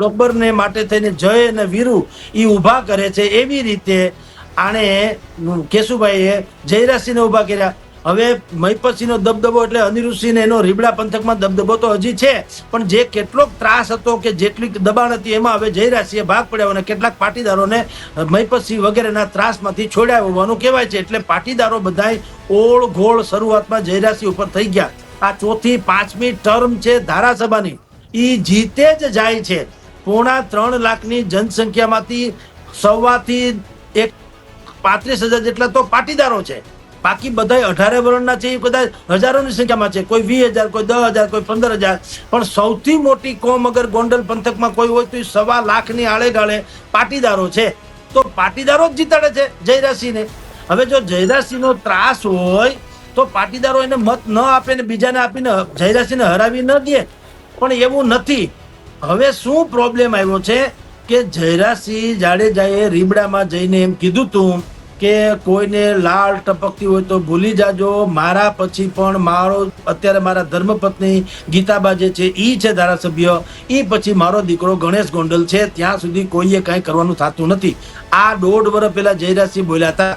ગબ્બરને માટે થઈને જય અને વીરુ એ ઊભા કરે છે એવી રીતે આણે કેશુભાઈએ જયરાજસિંહને ઊભા કર્યા. હવે મહિપતસિંહનો દબદબો એટલે અનિરુદ્ધસિંહ એનો રીબડા પંથકમાં દબદબો તો હજી છે, પણ જે કેટલોક ત્રાસ હતો કે જેટલી દબાણ હતી એમાં હવે જયરાજસિંહે ભાગ પડ્યો અને કેટલાક પાટીદારોને મહિપતસિંહ વગેરેના ત્રાસમાંથી છોડ્યા હોવાનું કહેવાય છે. એટલે પાટીદારો બધાય ઓળ ઘોળ શરૂઆતમાં જયરાસિંહ ઉપર થઈ ગયા. આ ચોથી પાંચમી ટર્મ છે ધારાસભાની. એ જીતે જ જાય છે. પોણા ત્રણ લાખની જનસંખ્યામાંથી સવાથી એક પાંત્રીસ હજાર જેટલા તો પાટીદારો છે. બાકી બધા અઢારે વર્ણના છે, એ કદાચ હજારોની સંખ્યામાં છે. કોઈ વીસ હજાર, કોઈ દસ હજાર, કોઈ પંદર હજાર. પણ સૌથી મોટી કોમ અગર ગોંડલ પંથકમાં કોઈ હોય તો એ સવા લાખની આળે ગાળે પાટીદારો છે. તો પાટીદારો જ જીતાડે છે જયરાસિંહને. હવે જો જયરાસિંહનો ત્રાસ હોય, તો પાટીદારો એને મત ન આપે ને બીજાને આપીને જયરાસિંહને હરાવી ન દે. પણ એવું નથી. હવે શું પ્રોબ્લેમ આવ્યો છે કે જયરાજસિંહ જાડેજાએ રીબડામાં જઈને એમ કીધું તું કે કોઈને લાળ ટપકતી હોય તો ભૂલી જાજો, મારા પછી પણ મારો, અત્યારે મારા ધર્મપત્ની ગીતાબા જે છે ઈ છે ધારાસભ્ય, ઈ પછી મારો દીકરો ગણેશ ગોંડલ છે, ત્યાં સુધી કોઈએ કાંઈ કરવાનું થતું નથી. આ દોઢ વર્ષ પહેલા જયરાજસિંહ બોલ્યા હતા